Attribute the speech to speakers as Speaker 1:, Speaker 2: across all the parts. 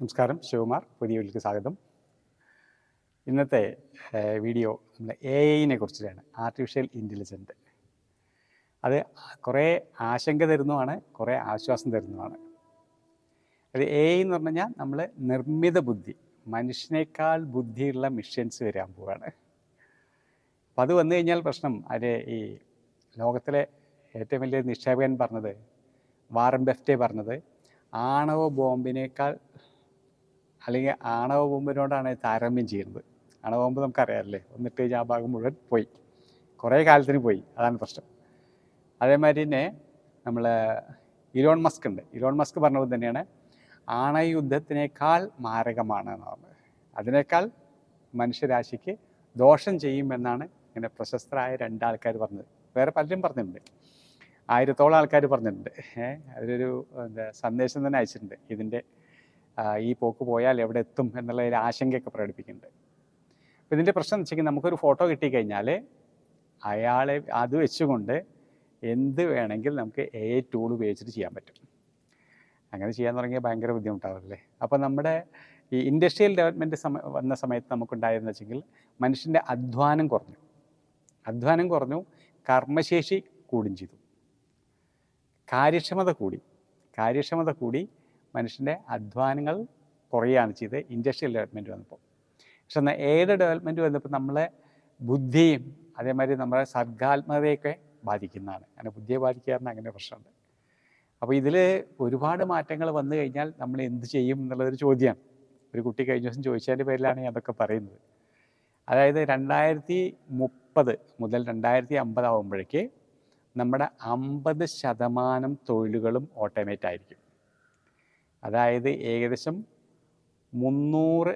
Speaker 1: നമസ്കാരം ശിവകുമാർ. പുതിയ സ്വാഗതം. ഇന്നത്തെ വീഡിയോ നമ്മൾ എ ഐനെ കുറിച്ചിട്ടാണ്. ആർട്ടിഫിഷ്യൽ ഇന്റലിജന്റ് അത് കുറേ ആശങ്ക തരുന്നതാണ് കുറേ ആശ്വാസം തരുന്നതാണ്. അത് എ ഐ എന്ന് പറഞ്ഞു കഴിഞ്ഞാൽ നമ്മൾ നിർമ്മിത ബുദ്ധി മനുഷ്യനേക്കാൾ ബുദ്ധിയുള്ള മിഷ്യൻസ് വരാൻ പോവുകയാണ് അപ്പം അത് വന്നു കഴിഞ്ഞാൽ പ്രശ്നം. അത് ഈ ലോകത്തിലെ ഏറ്റവും വലിയ നിക്ഷേപകൻ പറഞ്ഞത് വാറൻ ബെഫ്റ്റെ പറഞ്ഞത് ആണവ ബോംബിനേക്കാൾ അല്ലെങ്കിൽ ആണവ ബോംബിനോടാണ് താരതമ്യം ചെയ്യുന്നത്. ആണവ ബോംബ് നമുക്കറിയാമല്ലേ? ഒന്നിട്ട് കഴിഞ്ഞാൽ ആ ഭാഗം മുഴുവൻ പോയി. കുറേ കാലത്തിന് പോയി. അതാണ് പ്രശ്നം. അതേമാതിരി തന്നെ നമ്മൾ ഇലോൺ മസ്ക് ഉണ്ട്. ഇലോൺ മസ്ക് പറഞ്ഞത് തന്നെയാണ് ആണയുദ്ധത്തിനേക്കാൾ മാരകമാണ് എന്ന് പറഞ്ഞത്. അതിനേക്കാൾ മനുഷ്യരാശിക്ക് ദോഷം ചെയ്യുമെന്നാണ് ഇങ്ങനെ പ്രശസ്തരായ രണ്ടാൾക്കാർ പറഞ്ഞത്. വേറെ പലരും പറഞ്ഞിട്ടുണ്ട്. ആയിരത്തോളം ആൾക്കാർ പറഞ്ഞിട്ടുണ്ട്. അതിലൊരു സന്ദേശം തന്നെ അയച്ചിട്ടുണ്ട് ഇതിന്റെ ഈ പോക്ക് പോയാൽ എവിടെ എത്തും എന്നുള്ള ആശങ്കയൊക്കെ പ്രകടിപ്പിക്കുന്നുണ്ട്. അപ്പോൾ ഇതിന്റെ പ്രശ്നം എന്ന് വെച്ചാൽ നമുക്കൊരു ഫോട്ടോ കിട്ടിക്കഴിഞ്ഞാൽ അയാളെ അത് വെച്ചുകൊണ്ട് എന്ത് വേണമെങ്കിൽ നമുക്ക് എ ടൂൾ ഉപയോഗിച്ചിട്ട് ചെയ്യാൻ പറ്റും. അങ്ങനെ ചെയ്യാൻ തുടങ്ങിയാൽ ഭയങ്കര ബുദ്ധിമുട്ടാവില്ലേ അപ്പോൾ നമ്മുടെ ഈ ഇൻഡസ്ട്രിയൽ ഡെവലപ്മെന്റ് സമ വന്ന സമയത്ത് നമുക്കുണ്ടായിരുന്നു വെച്ചെങ്കിൽ മനുഷ്യന്റെ അധ്വാനം കുറഞ്ഞു. അധ്വാനം കുറഞ്ഞു കർമ്മശേഷി കൂടും ചെയ്തു. കാര്യക്ഷമത കൂടി കാര്യക്ഷമത കൂടി മനുഷ്യന്റെ അധ്വാനങ്ങൾ കുറയുകയാണ് ചെയ്തത്. ഇൻഡസ്ട്രിയൽ ഡെവലപ്മെന്റ് വന്നപ്പോൾ. പക്ഷെ എന്നാൽ ഏത് ഡെവലപ്മെന്റ് വന്നപ്പോൾ നമ്മളെ ബുദ്ധിയും അതേമാതിരി നമ്മുടെ സർഗാത്മകതയൊക്കെ ബാധിക്കുന്നതാണ്. അങ്ങനെ ബുദ്ധിയെ ബാധിക്കാറുണ്ട് അങ്ങനെ പ്രശ്നമുണ്ട്. അപ്പോൾ ഇതിൽ ഒരുപാട് മാറ്റങ്ങൾ വന്നു കഴിഞ്ഞാൽ നമ്മൾ എന്ത് ചെയ്യും എന്നുള്ളൊരു ചോദ്യമാണ്. ഒരു കുട്ടി കഴിഞ്ഞ ദിവസം ചോദിച്ചതിന്റെ പേരിലാണ് ഞാൻ അതൊക്കെ പറയുന്നത്. അതായത് രണ്ടായിരത്തി മുപ്പത് മുതൽ രണ്ടായിരത്തി അമ്പതാവുമ്പോഴേക്ക് നമ്മുടെ അമ്പത് ശതമാനം തൊഴിലുകളും ഓട്ടോമേറ്റ് ആയിരിക്കും. അതായത് ഏകദേശം മുന്നൂറ്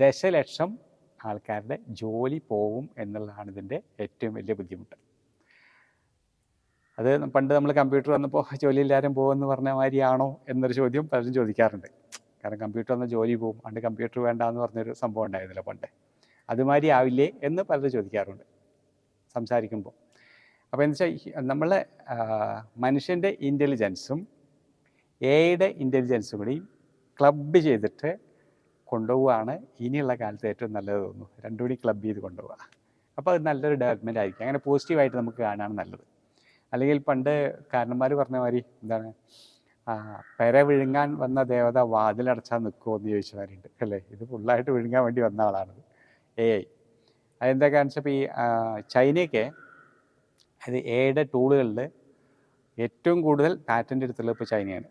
Speaker 1: ദശലക്ഷം ആൾക്കാരുടെ ജോലി പോകും എന്നുള്ളതാണ് ഇതിന്റെ ഏറ്റവും വലിയ ബുദ്ധിമുട്ട്. അത് പണ്ട് നമ്മൾ കമ്പ്യൂട്ടർ വന്നപ്പോൾ ജോലി എല്ലാവരും പോകുമെന്ന് പറഞ്ഞ മാതിരിയാണോ എന്നൊരു ചോദ്യം പലരും ചോദിക്കാറുണ്ട്. കാരണം കമ്പ്യൂട്ടർ വന്നാൽ ജോലി പോകും പണ്ട് കമ്പ്യൂട്ടർ വേണ്ട എന്ന് പറഞ്ഞൊരു സംഭവം ഉണ്ടായിരുന്നില്ല പണ്ട്. അതുമാതിരി ആവില്ലേ എന്ന് പലരും ചോദിക്കാറുണ്ട് സംസാരിക്കുമ്പോൾ. അപ്പോൾ എന്താ വെച്ചാൽ നമ്മളെ മനുഷ്യന്റെ ഇന്റലിജൻസും എയുടെ ഇന്റലിജൻസും കൂടി ക്ലബ് ചെയ്തിട്ട് കൊണ്ടുപോവുകയാണ് ഇനിയുള്ള കാലത്ത് ഏറ്റവും നല്ലത് തോന്നുന്നു. രണ്ടും കൂടി ക്ലബ് ചെയ്ത് കൊണ്ടുപോവുക അപ്പോൾ അത് നല്ലൊരു ഡെവലപ്മെന്റ് ആയിരിക്കും. അങ്ങനെ പോസിറ്റീവായിട്ട് നമുക്ക് കാണാനാണ് നല്ലത്. അല്ലെങ്കിൽ പണ്ട് കാരണന്മാർ പറഞ്ഞ മാതിരി എന്താണ് പെര വിഴുങ്ങാൻ വന്ന ദേവത വാതിലടച്ചാൽ നിൽക്കുമോ എന്ന് ചോദിച്ചവരുണ്ട് അല്ലേ? ഇത് ഫുള്ളായിട്ട് വിഴുങ്ങാൻ വേണ്ടി വന്ന ആളാണത് എ ഐ. അതെന്താ കാരണം വെച്ചപ്പോൾ ഈ ചൈനയൊക്കെ അത് എയുടെ ടൂളുകളിൽ ഏറ്റവും കൂടുതൽ പാറ്റന്റ് എടുത്തുള്ളത് ഇപ്പോൾ ചൈനയാണ്.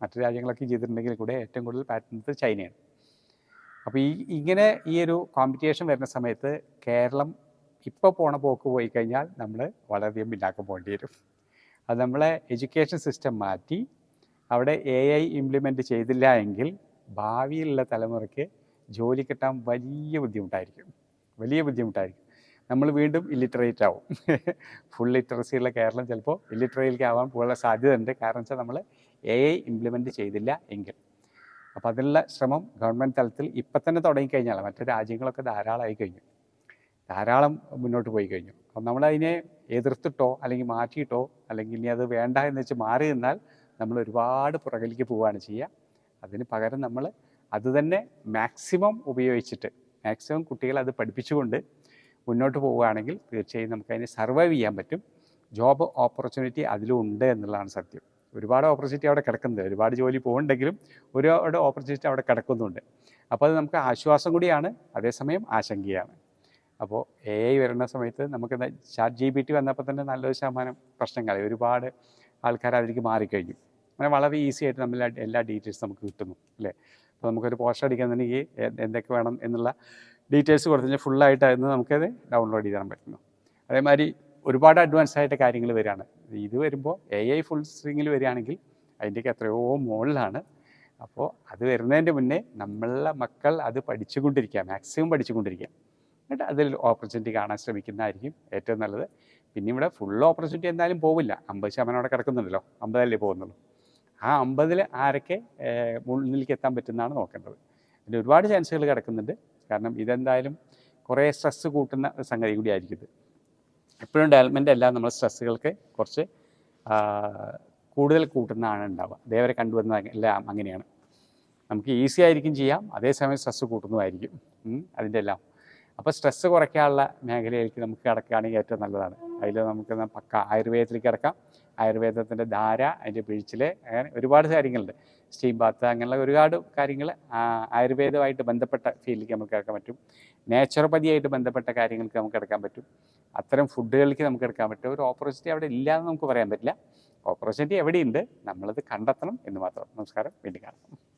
Speaker 1: മറ്റു രാജ്യങ്ങളൊക്കെ ചെയ്തിട്ടുണ്ടെങ്കിൽ കൂടെ ഏറ്റവും കൂടുതൽ പാറ്റന്റ് എടുത്തത് ചൈനയാണ്. അപ്പോൾ ഈ ഇങ്ങനെ ഈ ഒരു കോമ്പറ്റീഷൻ വരുന്ന സമയത്ത് കേരളം ഇപ്പോൾ പോണ പോക്ക് പോയി കഴിഞ്ഞാൽ നമ്മൾ വളരെയധികം പിന്നാക്കം പോകേണ്ടി വരും. അത് നമ്മളെ എഡ്യൂക്കേഷൻ സിസ്റ്റം മാറ്റി അവിടെ എ ഐ ഇംപ്ലിമെന്റ് ചെയ്തില്ല എങ്കിൽ ഭാവിയിലുള്ള തലമുറയ്ക്ക് ജോലി കിട്ടാൻ വലിയ ബുദ്ധിമുട്ടായിരിക്കും. വലിയ ബുദ്ധിമുട്ടായിരിക്കും. നമ്മൾ വീണ്ടും ഇല്ലിറ്ററേറ്റ് ആവും. ഫുൾ ലിറ്ററസി ഉള്ള കേരളം ചിലപ്പോൾ ഇല്ലിറ്ററേറ്റ് ആവാൻ പോകാനുള്ള സാധ്യത ഉണ്ട് കാരണം വെച്ചാൽ നമ്മൾ എ ഐ ഇംപ്ലിമെന്റ് ചെയ്തില്ല എങ്കിൽ. അപ്പോൾ അതിനുള്ള ശ്രമം ഗവൺമെന്റ് തലത്തിൽ ഇപ്പം തന്നെ തുടങ്ങിക്കഴിഞ്ഞാൽ മറ്റു രാജ്യങ്ങളൊക്കെ ധാരാളമായി കഴിഞ്ഞു. ധാരാളം മുന്നോട്ട് പോയി കഴിഞ്ഞു. അപ്പം നമ്മളതിനെ എതിർത്തിട്ടോ അല്ലെങ്കിൽ മാറ്റിയിട്ടോ അല്ലെങ്കിൽ ഇനി അത് വേണ്ട എന്ന് വെച്ച് മാറി നിന്നാൽ നമ്മൾ ഒരുപാട് പുറകിലേക്ക് പോവുകയാണ് ചെയ്യുക. അതിന് പകരം നമ്മൾ അതുതന്നെ മാക്സിമം ഉപയോഗിച്ചിട്ട് മാക്സിമം കുട്ടികളെ അത് പഠിപ്പിച്ചുകൊണ്ട് മുന്നോട്ട് പോവുകയാണെങ്കിൽ തീർച്ചയായും നമുക്കതിനെ സർവൈവ് ചെയ്യാൻ പറ്റും. ജോബ് ഓപ്പർച്യൂണിറ്റി അതിലും ഉണ്ട് എന്നുള്ളതാണ് സത്യം. ഒരുപാട് ഓപ്പർച്യൂണിറ്റി അവിടെ കിടക്കുന്നുണ്ട്. ഒരുപാട് ജോലി പോകുന്നുണ്ടെങ്കിലും ഒരുപാട് ഓപ്പർച്യൂണിറ്റി അവിടെ കിടക്കുന്നുണ്ട്. അപ്പോൾ അത് നമുക്ക് ആശ്വാസം കൂടിയാണ് അതേസമയം ആശങ്കയാണ്. അപ്പോൾ എ ഐ വരുന്ന സമയത്ത് നമുക്ക് ചാറ്റ് ജി ബി ടി വന്നപ്പോൾ തന്നെ നല്ലൊരു ശതമാനം പ്രശ്നങ്ങൾ ഒരുപാട് ആൾക്കാർ അതിലേക്ക് മാറിക്കഴിഞ്ഞു. അങ്ങനെ വളരെ ഈസി ആയിട്ട് നമ്മൾ എല്ലാ ഡീറ്റെയിൽസ് നമുക്ക് കിട്ടുന്നു അല്ലേ? അപ്പോൾ നമുക്കൊരു പോസ്റ്റ് അടിക്കാൻ തന്നെ എന്തൊക്കെ വേണം എന്നുള്ള ഡീറ്റെയിൽസ് കൊടുത്തു കഴിഞ്ഞാൽ ഫുള്ളായിട്ടായിരുന്നു നമുക്കത് ഡൗൺലോഡ് ചെയ്താൻ പറ്റുന്നു അതേമാതിരി ഒരുപാട് അഡ്വാൻസ് ആയിട്ട് കാര്യങ്ങൾ വരികയാണ്. ഇത് വരുമ്പോൾ എ ഐ ഫുൾ സ്ട്രിങ്ങിൽ വരികയാണെങ്കിൽ അതിന്റെയൊക്കെ എത്രയോ മുകളിലാണ് അപ്പോൾ അത് വരുന്നതിന്റെ മുന്നേ നമ്മളുടെ മക്കൾ അത് പഠിച്ചുകൊണ്ടിരിക്കുക മാക്സിമം പഠിച്ചുകൊണ്ടിരിക്കുക. എന്നിട്ട് അതിൽ ഓപ്പർച്യൂണിറ്റി കാണാൻ ശ്രമിക്കുന്നതായിരിക്കും ഏറ്റവും നല്ലത്. പിന്നെ ഇവിടെ ഫുൾ ഓപ്പർച്യൂണിറ്റി എന്തായാലും പോവില്ല. അമ്പത് ശതമാനം അവിടെ കിടക്കുന്നുണ്ടല്ലോ. അമ്പതല്ലേ പോകുന്നുള്ളൂ. ആ അമ്പതിൽ ആരൊക്കെ മുന്നിലേക്ക് എത്താൻ പറ്റുന്നതാണ് നോക്കേണ്ടത്. അതിന്റെ ഒരുപാട് ചാൻസുകൾ കിടക്കുന്നുണ്ട്. കാരണം ഇതെന്തായാലും കുറേ സ്ട്രെസ്സ് കൂട്ടുന്ന ഒരു സംഗതി കൂടി ആയിരിക്കും ഇത്. എപ്പോഴും ഡെവലപ്മെന്റ് എല്ലാം നമ്മൾ സ്ട്രെസ്സുകൾക്ക് കുറച്ച് കൂടുതൽ കൂട്ടുന്നതാണ് ഉണ്ടാവുക. ദേവരെ കണ്ടുവരുന്ന എല്ലാം അങ്ങനെയാണ്. നമുക്ക് ഈസി ആയിരിക്കും ചെയ്യാം അതേസമയം സ്ട്രെസ്സ് കൂട്ടുന്നതായിരിക്കും. അതിന്റെ എല്ലാം. അപ്പോൾ സ്ട്രെസ്സ് കുറയ്ക്കാനുള്ള മേഖലയിലേക്ക് നമുക്ക് കിടക്കുകയാണെങ്കിൽ ഏറ്റവും നല്ലതാണ്. അതിൽ നമുക്ക് പക്ക ആയുർവേദത്തിലേക്ക് കിടക്കാം. ആയുർവേദത്തിന്റെ ധാര അതിന്റെ പിഴിച്ചിൽ അങ്ങനെ ഒരുപാട് കാര്യങ്ങളുണ്ട്. സ്റ്റീം ബാത്ത് അങ്ങനെയുള്ള ഒരുപാട് കാര്യങ്ങൾ ആയുർവേദമായിട്ട് ബന്ധപ്പെട്ട ഫീൽഡിലേക്ക് നമുക്ക് കിടക്കാൻ പറ്റും. നാച്ചുറോപ്പതിയായിട്ട് ബന്ധപ്പെട്ട കാര്യങ്ങൾക്ക് നമുക്ക് എടുക്കാൻ പറ്റും. അത്തരം ഫുഡുകൾക്ക് നമുക്ക് എടുക്കാൻ പറ്റും. ഒരു ഓപ്പർച്യൂണിറ്റി അവിടെ ഇല്ല എന്ന് നമുക്ക് പറയാൻ പറ്റില്ല. ഓപ്പർച്യൂണിറ്റി എവിടെയുണ്ട്? നമ്മളത് കണ്ടെത്തണം എന്ന് മാത്രം. നമസ്കാരം. വീണ്ടും കാണാം.